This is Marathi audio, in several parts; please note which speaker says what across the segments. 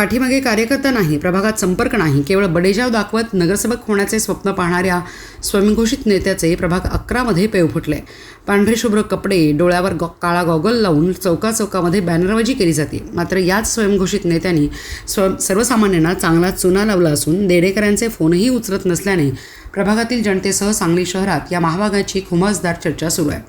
Speaker 1: पाठीमागे कार्यकर्ता नाही प्रभागात संपर्क नाही केवळ बडेजाव दाखवत नगरसेवक होण्याचे स्वप्न पाहणाऱ्या स्वयंघोषित नेत्याचे प्रभाग अकरामध्ये पेव फुटले. पांढरे शुभ्र कपडे डोळ्यावर गॉ काळा गॉगल लावून चौका चौकामध्ये बॅनरबाजी केली जाते. मात्र याच स्वयंघोषित नेत्यांनी स्व सर्वसामान्यांना चांगला चुना लावला असून देडेकरांचे फोनही उचलत नसल्याने प्रभागातील जनतेसह सांगली शहरात या महाभागाची खुमासदार चर्चा सुरू आहे.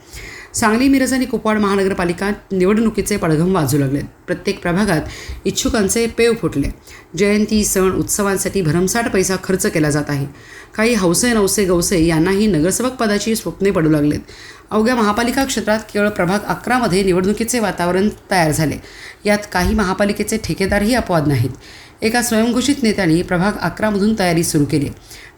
Speaker 1: सांगली मिरज आणि कुपवाड महानगरपालिका निवडणुकीचे पडघम वाजू लागले प्रत्येक प्रभागात इच्छुकांचे पेव फुटले. जयंती सण उत्सवांसाठी भरमसाठ पैसा खर्च केला जात आहे. काही हौसे नवसे गवसे यांनाही नगरसेवक पदाची स्वप्ने पडू लागलेत. अवघ्या महापालिका क्षेत्रात केवळ प्रभाग अकरामध्ये निवडणुकीचे वातावरण तयार झाले. यात काही महापालिकेचे ठेकेदारही अपवाद नाहीत. एका स्वयंघोषित नेत्याने प्रभाग अकरामधून तयारी सुरू केली.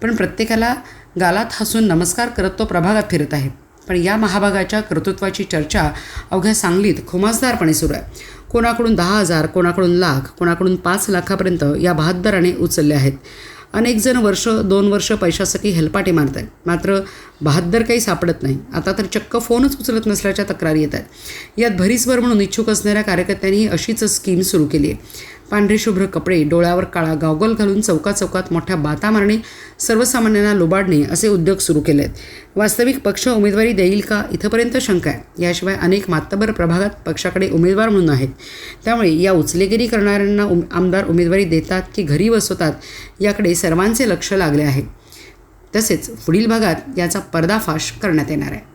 Speaker 1: पण प्रत्येकाला गालात हसून नमस्कार करत तो प्रभागात फिरत आहे. पण या महाभागाच्या कर्तृत्वाची चर्चा अवघ्या सांगलीत खुमासदारपणे सुरू आहे. कोणाकडून दहा हजार कोणाकडून लाख कोणाकडून पाच लाखापर्यंत या बहाद्दराने उचलले आहेत. अनेक जण वर्ष दोन वर्ष पैशासाठी हेलपाटे मारत आहेत. मात्र बहाद्दर काही सापडत नाही. आता तर चक्क फोनच उचलत नसल्याच्या तक्रारी येत आहेत. यात भरीसभर म्हणून इच्छुक असणाऱ्या कार्यकर्त्यांनी अशीच स्कीम सुरू केली आहे. पांढरे शुभ्र कपडे डोळ्यावर काळा गावगल घालून चौका चौकात मोठ्या बाता मारणे सर्वसामान्यांना लुबाडणे असे उद्योग सुरू केले आहेत वास्तविक पक्ष उमेदवारी देईल का? इथंपर्यंत शंका आहे. याशिवाय अनेक मातबर प्रभागात पक्षाकडे उमेदवार म्हणून आहेत. त्यामुळे या उचलेगिरी करणाऱ्यांना उम आमदार उमेदवारी देतात की घरी बसवतात याकडे सर्वांचे लक्ष लागले आहे. तसेच पुढील भागात याचा पर्दाफाश करण्यात येणार आहे.